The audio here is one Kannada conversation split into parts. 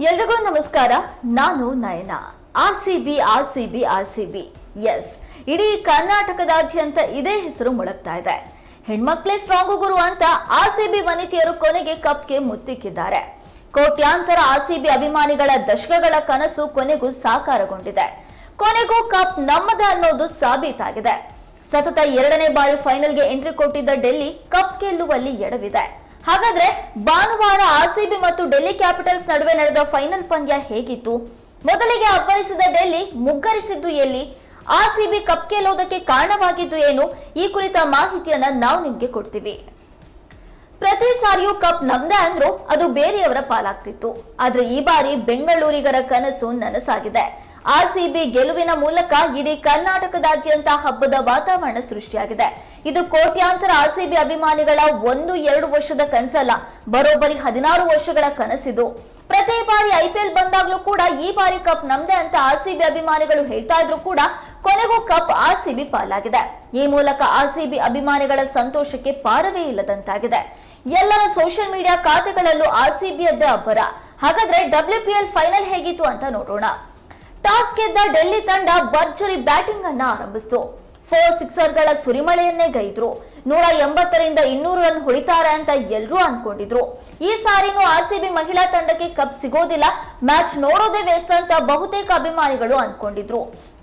ಎಲ್ರಿಗೂ ನಮಸ್ಕಾರ. ನಾನು Nayana. R C B R C B R C B S ಇಡೀ ಕರ್ನಾಟಕದಾದ್ಯಂತ ಇದೇ ಹೆಸರು ಮೊಳಗ್ತಾ ಇದೆ. ಹೆಣ್ಮಕ್ಳೇ ಸ್ಟ್ರಾಂಗ್ ಗುರು ಅಂತ ಆರ್ ಸಿ ಬಿ ವನಿತೆಯರು ಕೊನೆಗೆ ಕಪ್ಗೆ ಮುತ್ತಿಕ್ಕಿದ್ದಾರೆ. ಕೋಟ್ಯಾಂತರ ಆರ್ ಸಿ ಬಿ ಅಭಿಮಾನಿಗಳ ದಶಕಗಳ ಕನಸು ಕೊನೆಗೂ ಸಾಕಾರಗೊಂಡಿದೆ. ಕೊನೆಗೂ ಕಪ್ ನಮ್ಮದ ಅನ್ನೋದು ಸಾಬೀತಾಗಿದೆ. ಸತತ ಎರಡನೇ ಬಾರಿ ಫೈನಲ್ಗೆ ಎಂಟ್ರಿ ಕೊಟ್ಟಿದ್ದ ಡೆಲ್ಲಿ ಕಪ್ ಗೆಲ್ಲುವಲ್ಲಿ ಎಡವಿದೆ. ಹಾಗಾದ್ರೆ ಭಾನುವಾರ ಆರ್ಸಿಬಿ ಮತ್ತು ಡೆಲ್ಲಿ ಕ್ಯಾಪಿಟಲ್ಸ್ ನಡುವೆ ನಡೆದ ಫೈನಲ್ ಪಂದ್ಯ ಹೇಗಿತ್ತು? ಮೊದಲಿಗೆ ಅಬ್ಬರಿಸಿದ ಡೆಲ್ಲಿ ಮುಗ್ಗರಿಸಿದ್ದು ಎಲ್ಲಿ? ಆರ್ಸಿಬಿ ಕಪ್ ಗೆಲ್ಲೋದಕ್ಕೆ ಕಾರಣವಾಗಿದ್ದು ಏನು? ಈ ಕುರಿತ ಮಾಹಿತಿಯನ್ನ ನಾವು ನಿಮ್ಗೆ ಕೊಡ್ತೀವಿ. ಪ್ರತಿ ಸಾರಿಯೂ ಕಪ್ ನಮ್ದೇ ಅಂದ್ರೂ ಅದು ಬೇರೆಯವರ ಪಾಲಾಗ್ತಿತ್ತು. ಆದ್ರೆ ಈ ಬಾರಿ ಬೆಂಗಳೂರಿಗರ ಕನಸು ನನಸಾಗಿದೆ. ಆರ್ಸಿಬಿ ಗೆಲುವಿನ ಮೂಲಕ ಇಡೀ ಕರ್ನಾಟಕದಾದ್ಯಂತ ಹಬ್ಬದ ವಾತಾವರಣ ಸೃಷ್ಟಿಯಾಗಿದೆ. ಇದು ಕೋಟ್ಯಾಂತರ ಆರ್ಸಿಬಿ ಅಭಿಮಾನಿಗಳ ಒಂದು, ಎರಡು ವರ್ಷದ ಕನಸಲ್ಲ, ಬರೋಬ್ಬರಿ ಹದಿನಾರು ವರ್ಷಗಳ ಕನಸಿದು. ಪ್ರತಿ ಬಾರಿ ಐಪಿಎಲ್ ಬಂದಾಗ್ಲೂ ಕೂಡ ಈ ಬಾರಿ ಕಪ್ ನಮ್ದೇ ಅಂತ ಆರ್ಸಿಬಿ ಅಭಿಮಾನಿಗಳು ಹೇಳ್ತಾ ಇದ್ರು ಕೂಡ ಕೊನೆಗೂ ಕಪ್ ಆರ್ಸಿಬಿ ಪಾಲಾಗಿದೆ. ಈ ಮೂಲಕ ಆರ್ಸಿಬಿ ಅಭಿಮಾನಿಗಳ ಸಂತೋಷಕ್ಕೆ ಪಾರವೇ ಇಲ್ಲದಂತಾಗಿದೆ. ಎಲ್ಲರ ಸೋಷಿಯಲ್ ಮೀಡಿಯಾ ಖಾತೆಗಳಲ್ಲೂ ಆರ್ಸಿಬಿಯದ್ದೇ ಅಬ್ಬರ. ಹಾಗಾದ್ರೆ ಡಬ್ಲ್ಯೂಪಿಎಲ್ ಫೈನಲ್ ಹೇಗಿತ್ತು ಅಂತ ನೋಡೋಣ. ಟಾಸ್ ಗೆದ್ದ ಡೆಲ್ಲಿ ತಂಡ ಭರ್ಜರಿ ಬ್ಯಾಟಿಂಗ್ ಅನ್ನ ಆರಂಭಿಸಿತು. ಫೋರ್ ಸಿಕ್ಸರ್ಗಳ ಸುರಿಮಳೆಯನ್ನೇ ಗೈದ್ರು. ನೂರ ಎಂಬತ್ತರಿಂದ ಇನ್ನೂರು ರನ್ ಹೊಡಿತಾರೆ ಅಂತ ಎಲ್ಲರೂ ಅನ್ಕೊಂಡಿದ್ರು. ಈ ಸಾರಿನೂ ಆರ್ಸಿಬಿ ಮಹಿಳಾ ತಂಡಕ್ಕೆ ಕಪ್ ಸಿಗೋದಿಲ್ಲ. ಮ್ಯಾಚ್ ನೋಡೋದೇ ವೇಸ್ಟ್ ಅಂತ ಬಹುತೇಕ ಅಭಿಮಾನಿಗಳು ಅನ್ಕೊಂಡಿದ್ರು.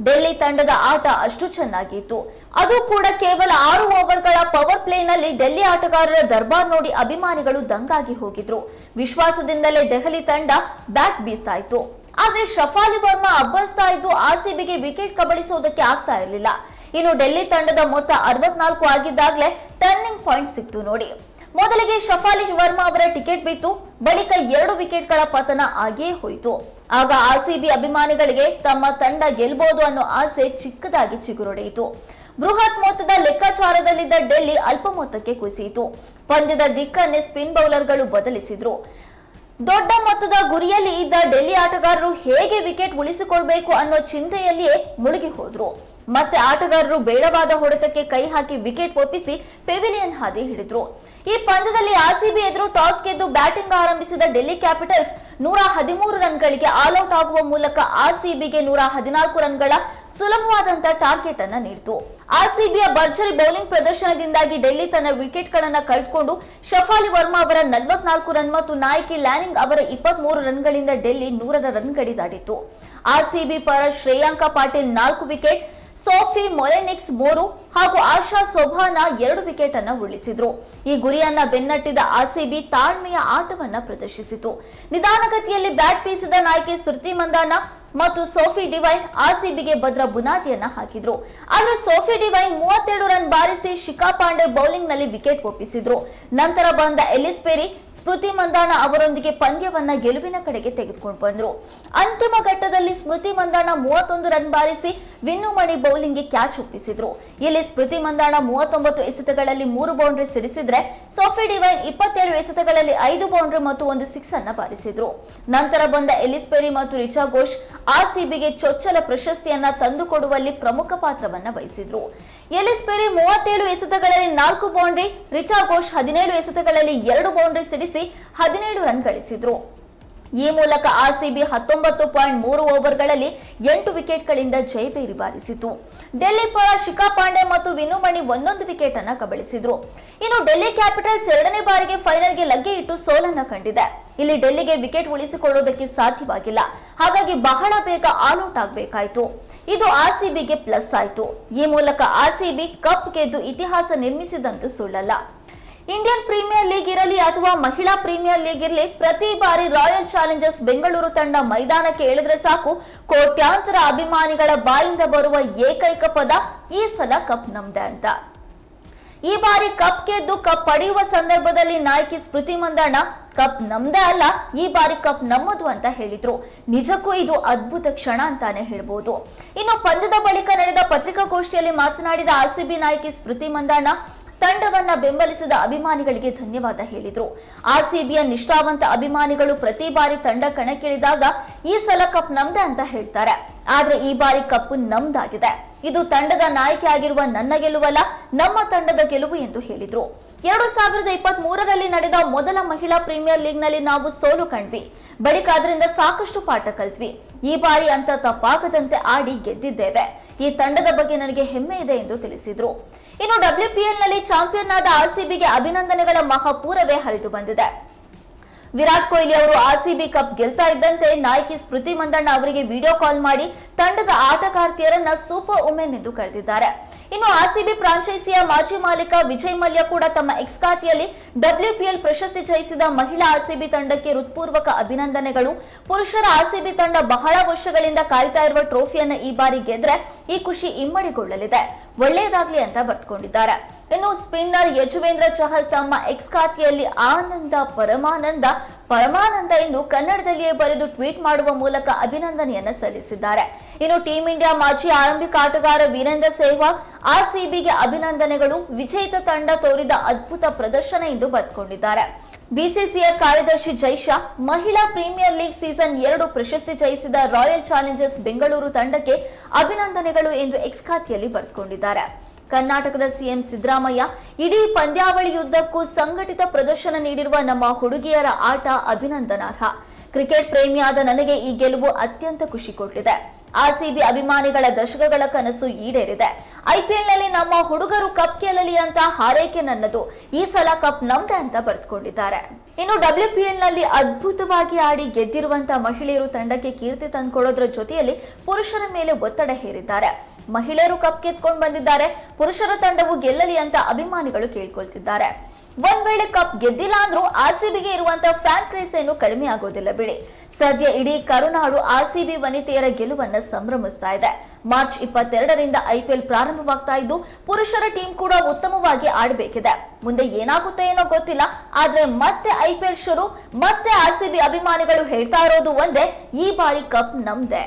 ಡೆಲ್ಲಿ ತಂಡದ ಆಟ ಅಷ್ಟು ಚೆನ್ನಾಗಿತ್ತು. ಅದು ಕೂಡ ಕೇವಲ ಆರು ಓವರ್ಗಳ ಪವರ್ ಪ್ಲೇನಲ್ಲಿ ಡೆಲ್ಲಿ ಆಟಗಾರರ ದರ್ಬಾರ್ ನೋಡಿ ಅಭಿಮಾನಿಗಳು ದಂಗಾಗಿ ಹೋಗಿದ್ರು. ವಿಶ್ವಾಸದಿಂದಲೇ ದೆಹಲಿ ತಂಡ ಬ್ಯಾಟ್ ಬೀಸ್ತಾ ಇತ್ತು. ಆದ್ರೆ ಶಫಾಲಿ ವರ್ಮಾ ಅಬ್ಬರಿಸ್ತಾ ಇದ್ದು ಆರ್ಸಿಬಿಗೆ ವಿಕೆಟ್ ಕಬಳಿಸೋದಕ್ಕೆ ಆಗ್ತಾ ಇರಲಿಲ್ಲ. ಇನ್ನು ಡೆಲ್ಲಿ ತಂಡದ ಮೊತ್ತ ಅರವತ್ನಾಲ್ಕು ಆಗಿದ್ದಾಗಲೇ ಟರ್ನಿಂಗ್ ಪಾಯಿಂಟ್ ಸಿಕ್ತು ನೋಡಿ. ಮೊದಲಿಗೆ ಶಫಾಲಿ ವರ್ಮಾ ಅವರ ಟಿಕೆಟ್ ಬಿತ್ತು, ಬಳಿಕ ಎರಡು ವಿಕೆಟ್ಗಳ ಪತನ ಆಗಿಯೇ ಹೋಯಿತು. ಆಗ ಆರ್ಸಿಬಿ ಅಭಿಮಾನಿಗಳಿಗೆ ತಮ್ಮ ತಂಡ ಗೆಲ್ಬಹುದು ಅನ್ನೋ ಆಸೆ ಚಿಕ್ಕದಾಗಿ ಚಿಗುರೊಡೆಯಿತು. ಬೃಹತ್ ಮೊತ್ತದ ಲೆಕ್ಕಾಚಾರದಲ್ಲಿದ್ದ ಡೆಲ್ಲಿ ಅಲ್ಪ ಮೊತ್ತಕ್ಕೆ ಕುಸಿಯಿತು. ಪಂದ್ಯದ ದಿಕ್ಕನ್ನೇ ಸ್ಪಿನ್ ಬೌಲರ್ಗಳು ಬದಲಿಸಿದ್ರು. ದೊಡ್ಡ ಮೊತ್ತದ ಗುರಿಯಲ್ಲಿ ಇದ್ದ ಡೆಲ್ಲಿ ಆಟಗಾರರು ಹೇಗೆ ವಿಕೆಟ್ ಉಳಿಸಿಕೊಳ್ಬೇಕು ಅನ್ನೋ ಚಿಂತೆಯಲ್ಲಿಯೇ ಮುಳುಗಿ ಹೋದ್ರು. ಮತ್ತೆ ಆಟಗಾರರು ಬೇಡವಾದ ಹೊಡೆತಕ್ಕೆ ಕೈ ಹಾಕಿ ವಿಕೆಟ್ ಒಪ್ಪಿಸಿ ಪೆವಿಲಿಯನ್ ಹಾದಿ ಹಿಡಿದ್ರು. ಈ ಪಂದ್ಯದಲ್ಲಿ ಆರ್ಸಿಬಿ ಎದುರು ಟಾಸ್ ಗೆದ್ದು ಬ್ಯಾಟಿಂಗ್ ಆರಂಭಿಸಿದ ಡೆಲ್ಲಿ ಕ್ಯಾಪಿಟಲ್ಸ್ ನೂರ ಹದಿಮೂರು ರನ್ಗಳಿಗೆ ಆಲ್ಔಟ್ ಆಗುವ ಮೂಲಕ ಆರ್ಸಿಬಿಗೆ ನೂರ ಹದಿನಾಲ್ಕು ರನ್ಗಳ ಸುಲಭವಾದಂತಹ ಟಾರ್ಗೆಟ್ ಅನ್ನ ನೀಡಿತು. ಆರ್ಸಿಬಿಯ ಭರ್ಜರಿ ಬೌಲಿಂಗ್ ಪ್ರದರ್ಶನದಿಂದಾಗಿ ಡೆಲ್ಲಿ ತನ್ನ ವಿಕೆಟ್ ಗಳನ್ನ ಕಳೆದುಕೊಂಡು ಶಫಾಲಿ ವರ್ಮಾ ಅವರ ನಲವತ್ನಾಲ್ಕು ರನ್ ಮತ್ತು ನಾಯಕಿ ಲ್ಯಾನಿಂಗ್ ಅವರ ಇಪ್ಪತ್ತ್ ಮೂರು ರನ್ಗಳಿಂದ ಡೆಲ್ಲಿ ನೂರರ ರನ್ ಗಡಿ ದಾಟಿತ್ತು ಆರ್ಸಿಬಿ ಪರ ಶ್ರೇಯಾಂಕ ಪಾಟೀಲ್ ನಾಲ್ಕು ವಿಕೆಟ್ ಸೋಫಿ ಮೊಲೆನಿಕ್ಸ್ ಮೂರು ಹಾಗೂ ಆಶಾ ಸೋಭಾನ ಎರಡು ವಿಕೆಟ್ ಅನ್ನು ಉರುಳಿಸಿದ್ರು. ಈ ಗುರಿಯನ್ನ ಬೆನ್ನಟ್ಟಿದ ಆರ್ಸಿಬಿ ತಾಳ್ಮೆಯ ಆಟವನ್ನ ಪ್ರದರ್ಶಿಸಿತು. ನಿಧಾನಗತಿಯಲ್ಲಿ ಬ್ಯಾಟ್ ಬೀಸಿದ ನಾಯಕಿ ಸ್ಮೃತಿ ಮಂದಾನ ಮತ್ತು ಸೋಫಿ ಡಿವೈನ್ ಆರ್ಸಿಬಿಗೆ ಭದ್ರ ಬುನಾದಿಯನ್ನ ಹಾಕಿದ್ರು. ಆದ್ರೆ ಸೋಫಿ ಡಿವೈನ್ ಮೂವತ್ತೆರಡು ರನ್ ಬಾರಿಸಿ ಶಿಖಾ ಪಾಂಡೆ ಬೌಲಿಂಗ್ನಲ್ಲಿ ವಿಕೆಟ್ ಒಪ್ಪಿಸಿದ್ರು. ನಂತರ ಬಂದ ಎಲಿಸ್ ಪೆರಿ, ಸ್ಮೃತಿ ಮಂದಾಣ ಅವರೊಂದಿಗೆ ಪಂದ್ಯವನ್ನ ಗೆಲುವಿನ ಕಡೆಗೆ ತೆಗೆದುಕೊಂಡು ಬಂದ್ರು. ಅಂತಿಮ ಘಟ್ಟದಲ್ಲಿ ಸ್ಮೃತಿ ಮಂದಾಣ ಮೂವತ್ತೊಂದು ರನ್ ಬಾರಿಸಿ ವಿನ್ನು ಮಣಿ ಬೌಲಿಂಗ್ಗೆ ಕ್ಯಾಚ್ ಒಪ್ಪಿಸಿದ್ರು. ಇಲ್ಲಿ ಸ್ಮೃತಿ ಮಂದಾಣ ಮೂವತ್ತೊಂಬತ್ತು ಎಸೆತಗಳಲ್ಲಿ ಮೂರು ಬೌಂಡ್ರಿ ಸಿಡಿಸಿದ್ರೆ ಸೋಫಿ ಡಿವೈನ್ ಇಪ್ಪತ್ತೆರಡು ಎಸೆತಗಳಲ್ಲಿ ಐದು ಬೌಂಡ್ರಿ ಮತ್ತು ಒಂದು ಸಿಕ್ಸ್ ಅನ್ನ ಬಾರಿಸಿದ್ರು. ನಂತರ ಬಂದ ಎಲಿಸ್ ಪೆರಿ ಮತ್ತು ರಿಚಾ ಘೋಷ್ ಆರ್ಸಿಬಿಗೆ ಚೊಚ್ಚಲ ಪ್ರಶಸ್ತಿಯನ್ನ ತಂದುಕೊಡುವಲ್ಲಿ ಪ್ರಮುಖ ಪಾತ್ರವನ್ನ ವಹಿಸಿದ್ರು. ಎಲಿಸ್ ಪೆರಿ ಮೂವತ್ತೇಳು ಎಸೆತಗಳಲ್ಲಿ ನಾಲ್ಕು ಬೌಂಡ್ರಿ, ರಿಚಾ ಘೋಷ್ ಹದಿನೇಳು ಎಸೆತಗಳಲ್ಲಿ ಎರಡು ಬೌಂಡ್ರಿ ಸಿಡಿಸಿ ಹದಿನೇಳು ರನ್ ಗಳಿಸಿದ್ರು. ಈ ಮೂಲಕ ಆರ್ಸಿಬಿ ಹತ್ತೊಂಬತ್ತು ಪಾಯಿಂಟ್ ಮೂರು ಓವರ್ಗಳಲ್ಲಿ ಎಂಟು ವಿಕೆಟ್ಗಳಿಂದ ಜಯಭೇರಿ ಬಾರಿಸಿತು ಡೆಲ್ಲಿ ಪರ ಶಿಖಾ ಪಾಂಡೆ ಮತ್ತು ವಿನುಮಣಿ ಒಂದೊಂದು ವಿಕೆಟ್ ಅನ್ನ ಕಬಳಿಸಿದ್ರು. ಇನ್ನು ಡೆಲ್ಲಿ ಕ್ಯಾಪಿಟಲ್ಸ್ ಎರಡನೇ ಬಾರಿಗೆ ಫೈನಲ್ಗೆ ಲಗ್ಗೆ ಇಟ್ಟು ಸೋಲನ್ನ ಕಂಡಿದೆ. ಇಲ್ಲಿ ಡೆಲ್ಲಿಗೆ ವಿಕೆಟ್ ಉಳಿಸಿಕೊಳ್ಳುವುದಕ್ಕೆ ಸಾಧ್ಯವಾಗಿಲ್ಲ. ಹಾಗಾಗಿ ಬಹಳ ಬೇಗ ಆಲ್ಔಟ್ ಆಗಬೇಕಾಯಿತು. ಇದು ಆರ್ಸಿಬಿಗೆ ಪ್ಲಸ್ ಆಯಿತು. ಈ ಮೂಲಕ ಆರ್ಸಿಬಿ ಕಪ್ ಗೆದ್ದು ಇತಿಹಾಸ ನಿರ್ಮಿಸಿದಂತೂ ಸುಳ್ಳಲ್ಲ. ಇಂಡಿಯನ್ ಪ್ರೀಮಿಯರ್ ಲೀಗ್ ಇರಲಿ ಅಥವಾ ಮಹಿಳಾ ಪ್ರೀಮಿಯರ್ ಲೀಗ್ ಇರಲಿ, ಪ್ರತಿ ಬಾರಿ ರಾಯಲ್ ಚಾಲೆಂಜರ್ಸ್ ಬೆಂಗಳೂರು ತಂಡ ಮೈದಾನಕ್ಕೆ ಇಳಿದ್ರೆ ಸಾಕು. ಕೋಟ್ಯಾಂತರ ಅಭಿಮಾನಿಗಳ ಬಾಯಿಂದ ಬರುವ ಏಕೈಕ ಪದ ಈ ಸಲ ಕಪ್ ನಮ್ದೆ ಅಂತ. ಈ ಬಾರಿ ಕಪ್ ಗೆದ್ದು ಕಪ್ ಪಡೆಯುವ ಸಂದರ್ಭದಲ್ಲಿ ನಾಯಕಿ ಸ್ಮೃತಿ ಮಂದಣ್ಣ, ಕಪ್ ನಮ್ದೇ ಅಲ್ಲ, ಈ ಬಾರಿ ಕಪ್ ನಮ್ಮದು ಅಂತ ಹೇಳಿದ್ರು. ನಿಜಕ್ಕೂ ಇದು ಅದ್ಭುತ ಕ್ಷಣ ಅಂತಾನೆ ಹೇಳ್ಬೋದು. ಇನ್ನು ಪಂದ್ಯದ ಬಳಿಕ ನಡೆದ ಪತ್ರಿಕಾಗೋಷ್ಠಿಯಲ್ಲಿ ಮಾತನಾಡಿದ ಆರ್ಸಿಬಿ ನಾಯಕಿ ಸ್ಮೃತಿ ಮಂದಣ್ಣ ತಂಡವನ್ನ ಬೆಂಬಲಿಸಿದ ಅಭಿಮಾನಿಗಳಿಗೆ ಧನ್ಯವಾದ ಹೇಳಿದ್ರು. ಆರ್ಸಿಬಿಯ ನಿಷ್ಠಾವಂತ ಅಭಿಮಾನಿಗಳು ಪ್ರತಿ ಬಾರಿ ತಂಡ ಕಣಕ್ಕಿಳಿದಾಗ ಈ ಸಲ ಕಪ್ ನಮ್ದೆ ಅಂತ ಹೇಳ್ತಾರೆ. ಆದ್ರೆ ಈ ಬಾರಿ ಕಪ್ಪು ನಮ್ದಾಗಿದೆ. ಇದು ತಂಡದ ನಾಯಕಿ ಆಗಿರುವ ನನ್ನ ಗೆಲುವಲ್ಲ, ನಮ್ಮ ತಂಡದ ಗೆಲುವು ಎಂದು ಹೇಳಿದ್ರು. ಎರಡು ಸಾವಿರದ ಇಪ್ಪತ್ತ್ ಮೂರರಲ್ಲಿ ನಡೆದ ಮೊದಲ ಮಹಿಳಾ ಪ್ರೀಮಿಯರ್ ಲೀಗ್ನಲ್ಲಿ ನಾವು ಸೋಲು ಕಂಡ್ವಿ. ಬಳಿಕ ಅದರಿಂದ ಸಾಕಷ್ಟು ಪಾಠ ಕಲ್ತ್ವಿ. ಈ ಬಾರಿ ಅಂತ ತಪ್ಪಾಗದಂತೆ ಆಡಿ ಗೆದ್ದಿದ್ದೇವೆ. ಈ ತಂಡದ ಬಗ್ಗೆ ನನಗೆ ಹೆಮ್ಮೆ ಇದೆ ಎಂದು ತಿಳಿಸಿದ್ರು. ಇನ್ನು ಡಬ್ಲ್ಯೂಪಿಎಲ್ನಲ್ಲಿ ಚಾಂಪಿಯನ್ ಆದ ಆರ್ಸಿಬಿಗೆ ಅಭಿನಂದನೆಗಳ ಮಹಾಪೂರವೇ ಹರಿದು ಬಂದಿದೆ. ವಿರಾಟ್ ಕೊಹ್ಲಿ ಅವರು ಆರ್ಸಿಬಿ ಕಪ್ ಗೆಲ್ತಾ ಇದ್ದಂತೆ ನಾಯಕಿ ಸ್ಮೃತಿ ಮಂದಣ್ಣ ಅವರಿಗೆ ವಿಡಿಯೋ ಕಾಲ್ ಮಾಡಿ ತಂಡದ ಆಟಗಾರ್ತಿಯರನ್ನ ಸೂಪರ್ ವುಮೆನ್ ಎಂದು ಕರೆದಿದ್ದಾರೆ. ಇನ್ನು ಆರ್ಸಿಬಿ ಫ್ರಾಂಚೈಸಿಯ ಮಾಜಿ ಮಾಲೀಕ ವಿಜಯ್ ಮಲ್ಯ ಕೂಡ ತಮ್ಮ ಎಕ್ಸ್ ಖಾತೆಯಲ್ಲಿ ಡಬ್ಲ್ಯೂಪಿಎಲ್ ಪ್ರಶಸ್ತಿ ಜಯಿಸಿದ ಮಹಿಳಾ ಆರ್ಸಿಬಿ ತಂಡಕ್ಕೆ ಹೃತ್ಪೂರ್ವಕ ಅಭಿನಂದನೆಗಳು. ಪುರುಷರ ಆರ್ಸಿಬಿ ತಂಡ ಬಹಳ ವರ್ಷಗಳಿಂದ ಕಾಯ್ತಾ ಇರುವ ಟ್ರೋಫಿಯನ್ನು ಈ ಬಾರಿ ಗೆದ್ರೆ ಈ ಖುಷಿ ಇಮ್ಮಡಿಗೊಳ್ಳಲಿದೆ. ಒಳ್ಳೆಯದಾಗ್ಲಿ ಅಂತ ಬರ್ತ್ಕೊಂಡಿದ್ದಾರೆ ಇನ್ನು ಸ್ಪಿನ್ನರ್ ಯಜುವೇಂದ್ರ ಚಹಲ್ ತಮ್ಮ ಎಕ್ಸ್ ಖಾತೆಯಲ್ಲಿ ಆನಂದ, ಪರಮಾನಂದ ಪರಮಾನಂದ ಎಂದು ಕನ್ನಡದಲ್ಲಿಯೇ ಬರೆದು ಟ್ವೀಟ್ ಮಾಡುವ ಮೂಲಕ ಅಭಿನಂದನೆಯನ್ನು ಸಲ್ಲಿಸಿದ್ದಾರೆ. ಇನ್ನು ಟೀಂ ಇಂಡಿಯಾ ಮಾಜಿ ಆರಂಭಿಕ ಆಟಗಾರ ವೀರೇಂದ್ರ ಸೆಹ್ವಾಗ್ ಆರ್ಸಿಬಿಗೆ ಅಭಿನಂದನೆಗಳು, ವಿಜೇತ ತಂಡ ತೋರಿದ ಅದ್ಭುತ ಪ್ರದರ್ಶನ ಎಂದು ಬರ್ಕೊಂಡಿದ್ದಾರೆ. ಬಿಸಿಸಿಐ ಕಾರ್ಯದರ್ಶಿ ಜೈಶಾ ಮಹಿಳಾ ಪ್ರೀಮಿಯರ್ ಲೀಗ್ ಸೀಸನ್ ಎರಡು ಪ್ರಶಸ್ತಿ ಜಯಿಸಿದ ರಾಯಲ್ ಚಾಲೆಂಜರ್ಸ್ ಬೆಂಗಳೂರು ತಂಡಕ್ಕೆ ಅಭಿನಂದನೆಗಳು ಎಂದು ಎಕ್ಸ್ ಖಾತೆಯಲ್ಲಿ ಬರೆದುಕೊಂಡಿದ್ದಾರೆ ಕರ್ನಾಟಕದ ಸಿಎಂ ಸಿದ್ದರಾಮಯ್ಯ ಇಡೀ ಪಂದ್ಯಾವಳಿಯುದ್ದಕ್ಕೂ ಸಂಘಟಿತ ಪ್ರದರ್ಶನ ನೀಡಿರುವ ನಮ್ಮ ಹುಡುಗಿಯರ ಆಟ ಅಭಿನಂದನಾರ್ಹ. ಕ್ರಿಕೆಟ್ ಪ್ರೇಮಿಯಾದ ನನಗೆ ಈ ಗೆಲುವು ಅತ್ಯಂತ ಖುಷಿ ಕೊಟ್ಟಿದೆ. ಆರ್ಸಿಬಿ ಅಭಿಮಾನಿಗಳ ದಶಕಗಳ ಕನಸು ಈಡೇರಿದೆ. ಐಪಿಎಲ್ನಲ್ಲಿ ನಮ್ಮ ಹುಡುಗರು ಕಪ್ ಗೆಲ್ಲಲಿ ಅಂತ ಹಾರೈಕೆ ನನ್ನದು. ಈ ಸಲ ಕಪ್ ನಮ್ದೆ ಅಂತ ಬರೆದುಕೊಂಡಿದ್ದಾರೆ. ಇನ್ನು ಡಬ್ಲ್ಯೂಪಿಎಲ್ನಲ್ಲಿ ಅದ್ಭುತವಾಗಿ ಆಡಿ ಗೆದ್ದಿರುವಂತಹ ಮಹಿಳೆಯರು ತಂಡಕ್ಕೆ ಕೀರ್ತಿ ತಂದುಕೊಡೋದ್ರ ಜೊತೆಯಲ್ಲಿ ಪುರುಷರ ಮೇಲೆ ಒತ್ತಡ ಹೇರಿದ್ದಾರೆ. ಮಹಿಳೆಯರು ಕಪ್ ಗೆದ್ಕೊಂಡು ಬಂದಿದ್ದಾರೆ. ಪುರುಷರ ತಂಡವು ಗೆಲ್ಲಲಿ ಅಂತ ಅಭಿಮಾನಿಗಳು ಕೇಳ್ಕೊಳ್ತಿದ್ದಾರೆ. ಒಂದ್ ವೇಳೆ ಕಪ್ ಗೆದ್ದಿಲ್ಲ ಅಂದ್ರೂ ಆರ್ಸಿಬಿಗೆ ಇರುವಂತ ಫ್ಯಾನ್ ಕ್ರೇಸ್ ಏನು ಕಡಿಮೆ ಆಗೋದಿಲ್ಲ ಬಿಡಿ. ಸದ್ಯ ಇಡೀ ಕರುನಾಡು ಆರ್ಸಿಬಿ ವನಿತೆಯರ ಗೆಲುವನ್ನ ಸಂಭ್ರಮಿಸ್ತಾ ಇದೆ. ಮಾರ್ಚ್ ಇಪ್ಪತ್ತೆರಡರಿಂದ ಐಪಿಎಲ್ ಪ್ರಾರಂಭವಾಗ್ತಾ ಇದ್ದು, ಪುರುಷರ ಟೀಮ್ ಕೂಡ ಉತ್ತಮವಾಗಿ ಆಡಬೇಕಿದೆ. ಮುಂದೆ ಏನಾಗುತ್ತೆ ಏನೋ ಗೊತ್ತಿಲ್ಲ, ಆದ್ರೆ ಮತ್ತೆ ಐಪಿಎಲ್ ಶುರು, ಮತ್ತೆ ಆರ್ಸಿಬಿ ಅಭಿಮಾನಿಗಳು ಹೇಳ್ತಾ ಇರೋದು ಒಂದೇ, ಈ ಬಾರಿ ಕಪ್ ನಮ್ದೆ.